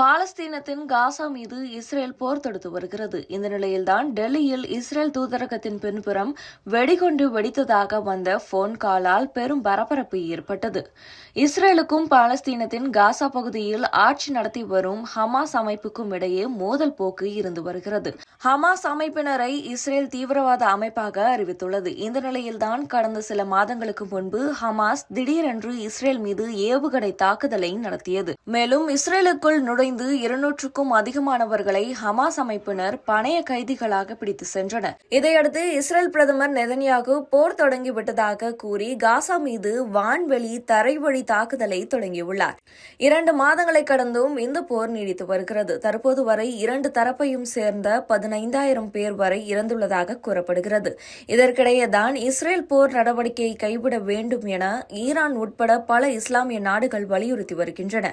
பாலஸ்தீனத்தின் காசா மீது இஸ்ரேல் போர் தொடுத்து வருகிறது. இந்த நிலையில்தான் டெல்லியில் இஸ்ரேல் தூதரகத்தின் பின்புறம் வெடிகுண்டு வெடித்ததாக வந்த போன் காலால் பெரும் பரபரப்பு ஏற்பட்டது. இஸ்ரேலுக்கும் பாலஸ்தீனத்தின் காசா பகுதியில் ஆட்சி நடத்தி வரும் ஹமாஸ் அமைப்புக்கும் இடையே மோதல் போக்கு இருந்து வருகிறது. ஹமாஸ் அமைப்பினரை இஸ்ரேல் தீவிரவாத அமைப்பாக அறிவித்துள்ளது. இந்த நிலையில்தான் கடந்த சில மாதங்களுக்கு முன்பு ஹமாஸ் திடீரென்று இஸ்ரேல் மீது ஏவுகணை தாக்குதலை நடத்தியது. மேலும் இஸ்ரேலுக்குள் குறைந்து இருநூற்றுக்கும் அதிகமானவர்களை ஹமாஸ் அமைப்பினர் பணைய கைதிகளாக பிடித்து சென்றனர். இதையடுத்து இஸ்ரேல் பிரதமர் நெதன்யாகு போர் தொடங்கிவிட்டதாக கூறி காசா மீது வான்வெளி தரைவழி தாக்குதலை தொடங்கியுள்ளார். இரண்டு மாதங்களை கடந்தும் இந்த போர் நீடித்து வருகிறது. தற்போது வரை இரண்டு தரப்பையும் சேர்ந்த பதினைந்தாயிரம் பேர் வரை இறந்துள்ளதாக கூறப்படுகிறது. இதற்கிடையே தான் இஸ்ரேல் போர் நடவடிக்கையை கைவிட வேண்டும் என ஈரான் உட்பட பல இஸ்லாமிய நாடுகள் வலியுறுத்தி வருகின்றன.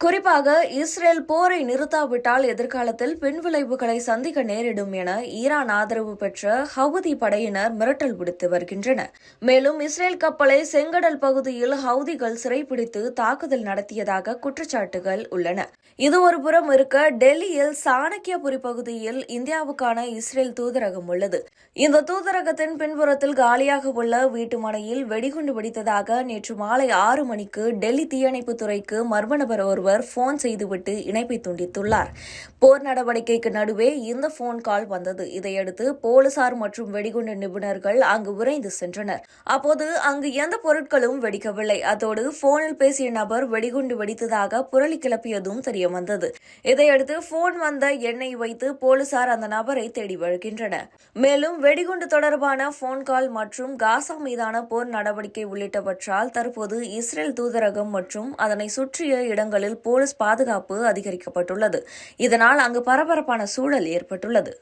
குறிப்பாக இஸ்ரேல் போரை நிறுத்தாவிட்டால் எதிர்காலத்தில் பின்விளைவுகளை சந்திக்க நேரிடும் என ஈரான் ஆதரவு பெற்ற ஹவுதி படையினர் மிரட்டல் விடுத்து வருகின்றனர். மேலும் இஸ்ரேல் கப்பலை செங்கடல் பகுதியில் ஹவுதிகள் சிறைப்பிடித்து தாக்குதல் நடத்தியதாக குற்றச்சாட்டுகள் உள்ளன. இது ஒரு புறம் இருக்க டெல்லியில் சாணக்கியபுரி பகுதியில் இந்தியாவுக்கான இஸ்ரேல் தூதரகம் உள்ளது. இந்த தூதரகத்தின் பின்புறத்தில் காலியாக உள்ள வீட்டுமனையில் வெடிகுண்டு வெடித்ததாக நேற்று மாலை ஆறு மணிக்கு டெல்லி தீயணைப்பு துறைக்கு மர்ம நபர் ஒருவர் போன் செய்துவிட்டு இணைப்பை துண்டித்துள்ளார். போர் நடவடிக்கைக்கு நடுவே இந்த போன் கால் வந்தது. இதையடுத்து போலீசார் மற்றும் வெடிகுண்டு நிபுணர்கள் அங்கு விரைந்து சென்றனர். அப்போது அங்கு எந்த பொருட்களும் வெடிக்கவில்லை. அதோடு போனில் பேசிய நபர் வெடிகுண்டு வெடித்ததாக புரளி கிளப்பியதும் தெரியவந்தது. இதையடுத்து போன் வந்த எண்ணெய் வைத்து போலீசார் அந்த நபரை தேடி வருகின்றனர் மேலும் வெடிகுண்டு தொடர்பான போன் கால் மற்றும் காசா மீதான போர் நடவடிக்கை உள்ளிட்டவற்றால் தற்போது இஸ்ரேல் தூதரகம் மற்றும் அதனை சுற்றிய இடங்களில் போலீஸ் பாதுகாப்பு அதிகரிக்கப்பட்டுள்ளது. இதனால் அங்கு பரபரப்பான சூழல் ஏற்பட்டுள்ளது.